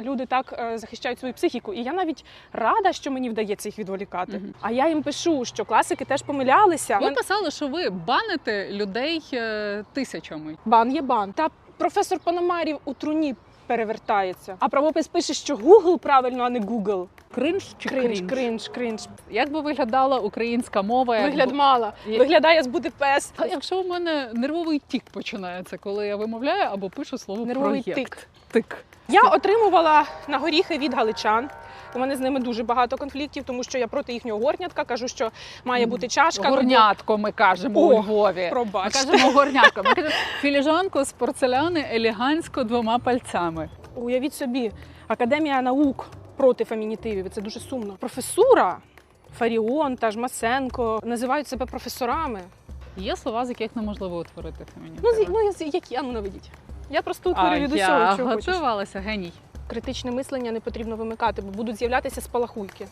Люди так е, захищають свою психіку, і я навіть рада, що мені вдається їх відволікати. Угу. А я їм пишу, що класики теж помилялися. Ви писали, що ви баните людей е, тисячами. Бан є бан. Та професор Пономарів у труні перевертається. А правопис пише, що Google правильно, а не Google. Кринж чи Кринж, Кринж, кринж, кринж. Як би виглядала українська мова? Вигляд мала. Є- Виглядає з Будапест. А якщо у мене нервовий тік починається, коли я вимовляю або пишу слово Нервовий проєкт. тик. Тик. Я отримувала на горіхи від галичан. У мене з ними дуже багато конфліктів, тому що я проти їхнього горнятка кажу, що має бути чашка. ну, Горнятко ми кажемо О, у Львові. Ми кажемо горнятко. Ми кажемо філіжанку з порцеляни елегантсько двома пальцями. Уявіть собі, академія наук проти фемінітивів. Це дуже сумно. Професура Фаріон та Жмасенко називають себе професорами. Є слова, з яких неможливо утворити Ну, фемінітиви. з- ну які а ну наведіть. Я просто а утворю від усього, чого хочеш. готувалася, геній. Критичне мислення не потрібно вимикати, бо будуть з'являтися спалахуйки.